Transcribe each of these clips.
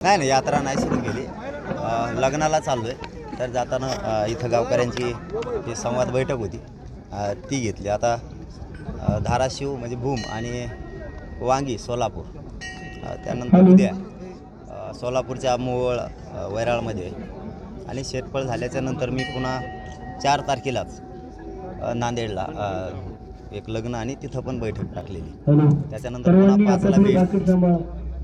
नाही नाही यात्रा नाही सुरू केली. लग्नाला चाललो आहे तर जाताना इथं गावकऱ्यांची जी संवाद बैठक होती ती घेतली. आता धाराशिव म्हणजे भूम आणि वांगी सोलापूर. त्यानंतर उद्या सोलापूरच्या मोहोळ अ, वैराळमध्ये. आणि शेतफळ झाल्याच्यानंतर मी पुन्हा चार तारखेलाच नांदेडला एक लग्न आणि तिथं पण बैठक टाकलेली. त्याच्यानंतर पुन्हा पाचला बीड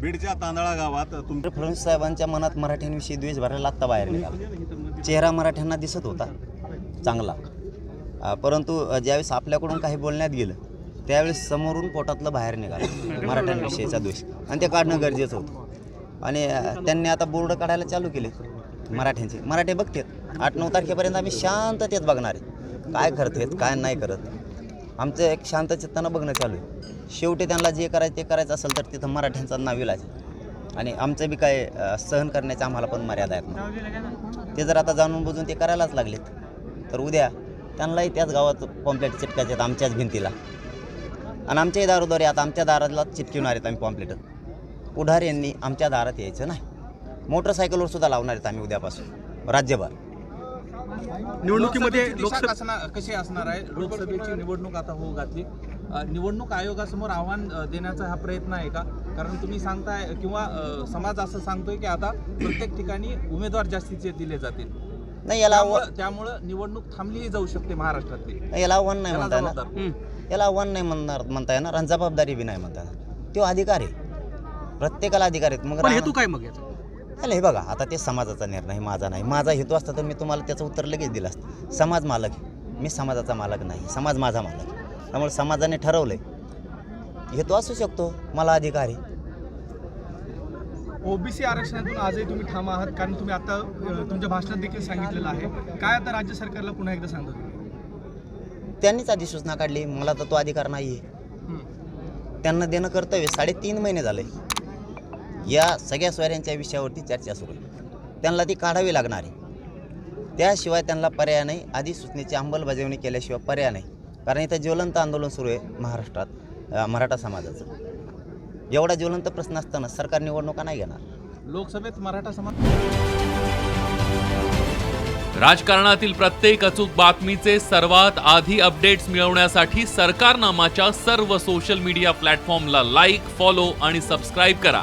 बीडच्या तांदळा गावात तुमच्या फडणवीस साहेबांच्या मनात मराठ्यांविषयी द्वेष भरायला आत्ता बाहेर निघाला. चेहरा मराठ्यांना दिसत होता. चांगला. परंतु ज्यावेळेस आपल्याकडून काही बोलण्यात गेलं त्यावेळेस समोरून पोटातलं बाहेर निघालं. मराठ्यांविषयीचा द्वेष. आणि ते काढणं गरजेचं होतं. आणि त्यांनी आता बोर्ड काढायला चालू केले मराठ्यांचे. मराठे बघतात. आठ नऊ तारखेपर्यंत आम्ही शांततेत बघणार आहे. काय करतात काय नाही करत. आमचं एक शांत चित्तानं बघणं चालू आहे. शेवटी त्यांना जे करायचं ते करायचं असेल तर तिथं मराठ्यांचा नाविलाज आणि आमचं बी काय सहन करण्याच्या आम्हाला पण मर्यादा आहेत ते जर आता जाणून बुजून ते करायलाच लागलेत तर उद्या त्यांनाही त्याच गावात पॉम्प्लेट चिटकायचे आहेत आमच्याच भिंतीला. आणि आमच्याही दारोद्वारे आता आमच्या दाराला चिटकिवणार आहेत आम्ही पॉम्प्लेट पुढार यांनी आमच्या दारात यायचं नाही. मोटरसायकलवर सुद्धा लावणार आहेत आम्ही उद्यापासून राज्यभर. निवडणुकीमध्ये लोकसभा कशी असणार आहे? लोकसभेची निवडणूक आता होऊ घातली. निवडणूक आयोगासमोर आव्हान देण्याचा हा प्रयत्न आहे का? कारण तुम्ही सांगताय किंवा समाज असं सांगतोय की आता प्रत्येक ठिकाणी उमेदवार जास्तीचे दिले जातील. नाही याला त्यामुळं निवडणूक थांबलीही जाऊ शकते महाराष्ट्रातली. नाही, याला आव्हान नाही म्हणता येणार. याला आव्हान नाही म्हणणार म्हणता येणार. आणि जबाबदारी बी नाही म्हणता येणार. तो अधिकार. आहे प्रत्येकाला अधिकार आहेत. मग हेतू काय मग याचा? चालेल हे बघा आता ते समाजाचा निर्णय माझा नाही. माझा हेतू असता तर मी तुम्हाला त्याचं उत्तर लगेच दिलं असतं. समाज मालक आहे. मी समाजाचा मालक नाही समाज माझा मालक आहे. त्यामुळे समाजाने ठरवलंय. हेतू असू शकतो मला अधिकार आहे. ओबीसी आरक्षणातून आजही तुम्ही ठाम आहात कारण तुम्ही आता तुमच्या भाषणात देखील सांगितलेलं आहे. काय आता राज्य सरकारला पुन्हा एकदा सांगतो त्यांनीच अधिसूचना काढली मला तर तो अधिकार नाही आहे त्यांना देणं कर्तव्य साडेतीन महिने झाले. या सगळ्या सोयऱ्यांच्या विषयावरती चर्चा सुरू आहे. त्यांना ती काढावी लागणार आहे. त्याशिवाय त्यांना पर्याय नाही. अधिसूचनेची अंमलबजावणी केल्याशिवाय पर्याय नाही. कारण इथं ज्वलंत आंदोलन सुरू आहे महाराष्ट्रात मराठा समाजाचं. एवढा ज्वलंत प्रश्न असताना सरकार निवडणुका नाही घेणार. लोकसभेत मराठा समाज राजकारणातील प्रत्येक अचूक बातमीचे सर्वात आधी अपडेट्स मिळवण्यासाठी सरकारनामाच्या सर्व सोशल मीडिया प्लॅटफॉर्मला लाईक फॉलो आणि सबस्क्राईब करा.